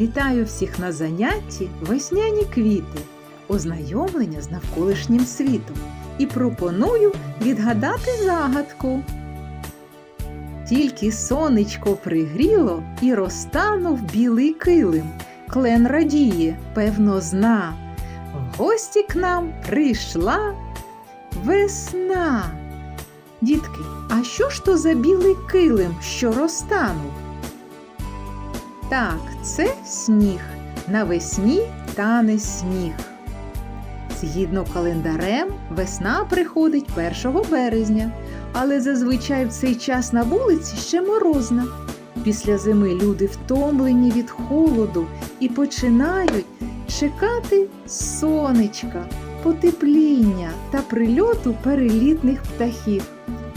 Вітаю всіх на занятті весняні квіти, ознайомлення з навколишнім світом і пропоную відгадати загадку. Тільки сонечко пригріло і розтанув білий килим. Клен радіє, певно, зна. В гості к нам прийшла весна. Дітки, а що ж то за білий килим, що розтанув? Так, це сніг. Навесні тане сніг. Згідно календарем, весна приходить 1 березня, але зазвичай в цей час на вулиці ще морозна. Після зими люди втомлені від холоду і починають чекати сонечка, потепління та прильоту перелітних птахів.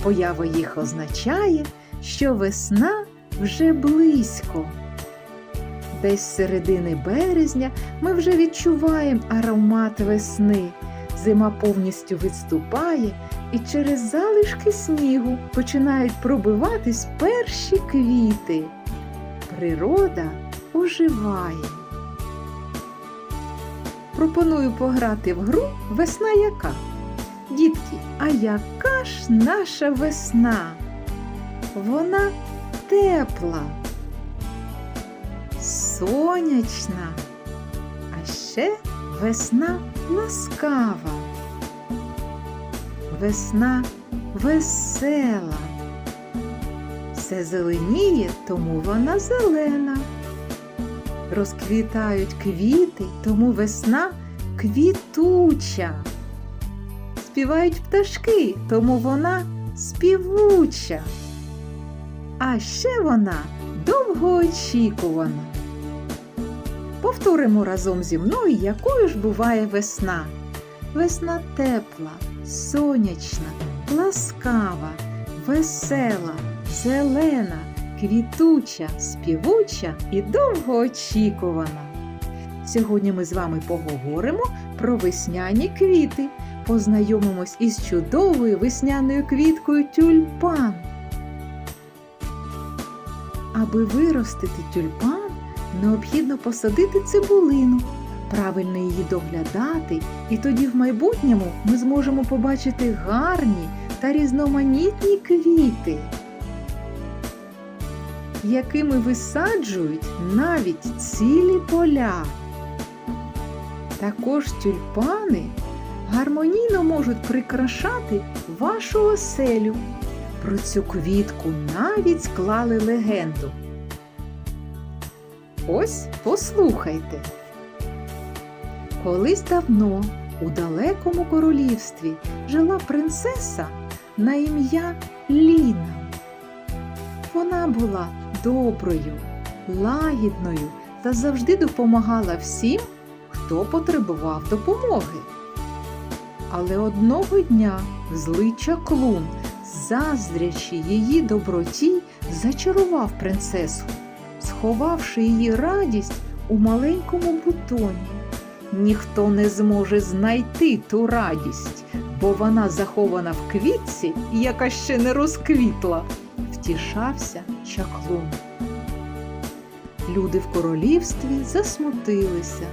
Поява їх означає, що весна вже близько. Десь з середини березня ми вже відчуваємо аромат весни. Зима повністю відступає, і через залишки снігу починають пробиватись перші квіти. Природа оживає. Пропоную пограти в гру Весна яка. Дітки, а яка ж наша весна? Вона тепла сонячна, а ще весна ласкава, весна весела. Все зеленіє, тому вона зелена. Розквітають квіти, тому весна квітуча. Співають пташки, тому вона співуча. А ще вона довгоочікувана. Повторимо разом зі мною, якою ж буває весна. Весна тепла, сонячна, ласкава, весела, зелена, квітуча, співуча і довгоочікувана. Сьогодні ми з вами поговоримо про весняні квіти. Познайомимось із чудовою весняною квіткою тюльпан. Аби виростити тюльпан, необхідно посадити цибулину, правильно її доглядати, і тоді в майбутньому ми зможемо побачити гарні та різноманітні квіти, якими висаджують навіть цілі поля. Також тюльпани гармонійно можуть прикрашати вашу оселю. Про цю квітку навіть склали легенду. Ось послухайте. Колись давно у далекому королівстві жила принцеса на ім'я Ліна. Вона була доброю, лагідною та завжди допомагала всім, хто потребував допомоги. Але одного дня злий чаклун заздрячи її доброті, зачарував принцесу, сховавши її радість у маленькому бутоні. Ніхто не зможе знайти ту радість, бо вона захована в квітці, яка ще не розквітла, втішався чаклун. Люди в королівстві засмутилися.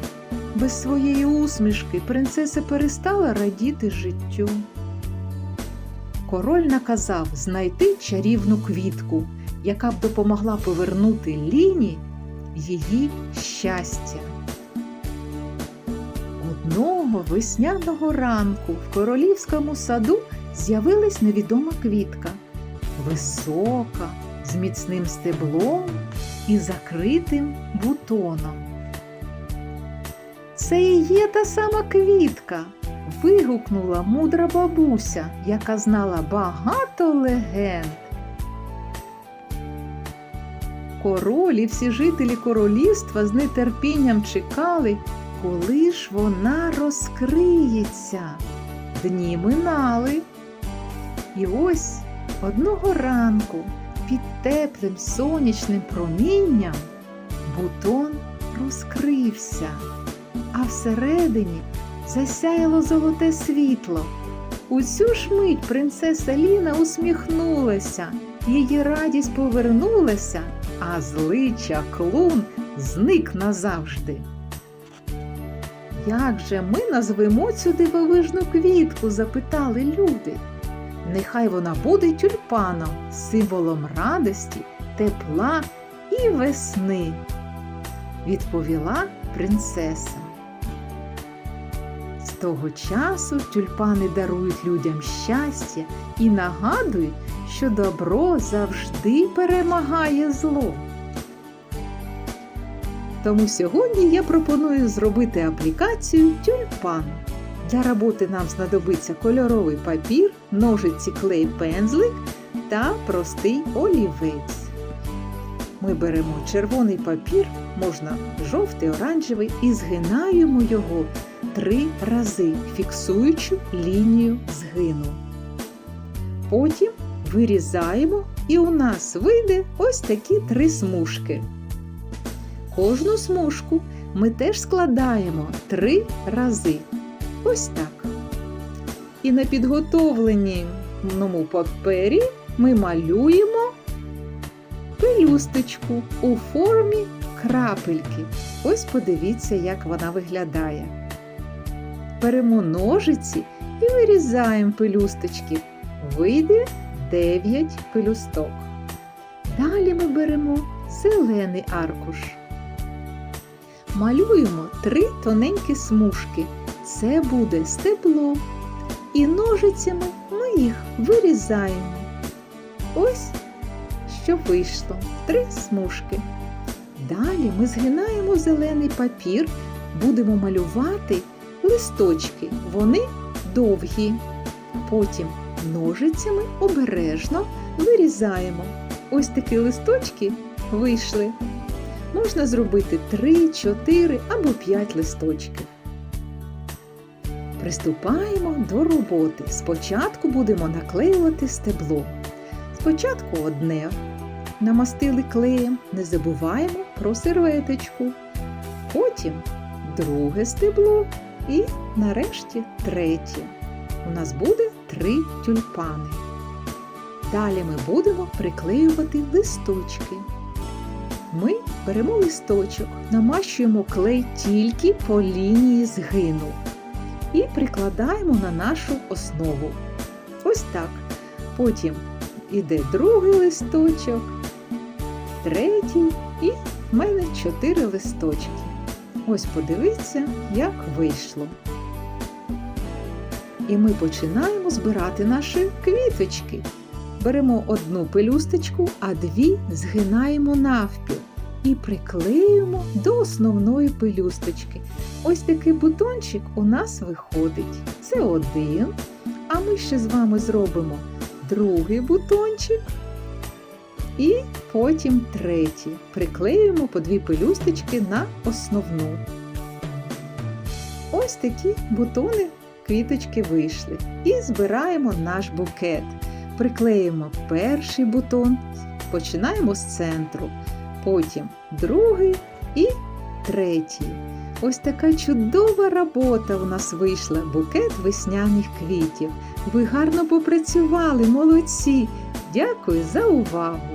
Без своєї усмішки принцеса перестала радіти життю король наказав знайти чарівну квітку, яка б допомогла повернути Ліні її щастя. Одного весняного ранку в королівському саду з'явилась невідома квітка, висока, з міцним стеблом і закритим бутоном. Це і є та сама квітка, вигукнула мудра бабуся, яка знала багато легенд. Король і всі жителі королівства з нетерпінням чекали, коли ж вона розкриється. Дні минали. І ось одного ранку під теплим сонячним промінням бутон розкрився, а всередині засяяло золоте світло. У цю ж мить принцеса Ліна усміхнулася, її радість повернулася, а злий чаклун зник назавжди. Як же ми назвемо цю дивовижну квітку? запитали люди. Нехай вона буде тюльпаном, символом радості, тепла і весни, відповіла принцеса. З того часу тюльпани дарують людям щастя і нагадують, що добро завжди перемагає зло. Тому сьогодні я пропоную зробити аплікацію тюльпан. Для роботи нам знадобиться кольоровий папір, ножиці клей пензлик та простий олівець. Ми беремо червоний папір, можна жовтий, оранжевий, і згинаємо його три рази, фіксуючи лінію згину. Потім вирізаємо, і у нас вийде ось такі три смужки. Кожну смужку ми теж складаємо три рази. Ось так. І на підготовленому папері ми малюємо пелюсточку у формі крапельки. Ось подивіться, як вона виглядає. Беремо ножиці і вирізаємо пелюсточки. Вийде 9 пелюсток. Далі ми беремо зелений аркуш. Малюємо три тоненькі смужки. Це буде стебло. І ножицями ми їх вирізаємо. Ось що вийшло. Три смужки. Далі ми згинаємо зелений папір, будемо малювати листочки. Вони довгі. Потім ножицями обережно вирізаємо. Ось такі листочки вийшли. Можна зробити 3, 4 або 5 листочків. Приступаємо до роботи. Спочатку будемо наклеювати стебло. Спочатку одне намастили клеєм, не забуваємо про серветочку. Потім друге стебло і нарешті третє. У нас буде три тюльпани. Далі ми будемо приклеювати листочки. Ми беремо листочок, намащуємо клей тільки по лінії згину і прикладаємо на нашу основу. Ось так. Потім іде другий листочок, третій і в мене чотири листочки. Ось подивіться, як вийшло. І ми починаємо збирати наші квіточки. Беремо одну пелюсточку, а дві згинаємо навпіл і приклеюємо до основної пелюсточки. Ось такий бутончик у нас виходить. Це один. А ми ще з вами зробимо другий бутончик і потім третій. Приклеюємо по дві пелюсточки на основну. Ось такі бутони квіточки вийшли. І збираємо наш букет. Приклеїмо перший бутон, починаємо з центру, потім другий і третій. Ось така чудова робота у нас вийшла букет весняних квітів. Ви гарно попрацювали, молодці! Дякую за увагу!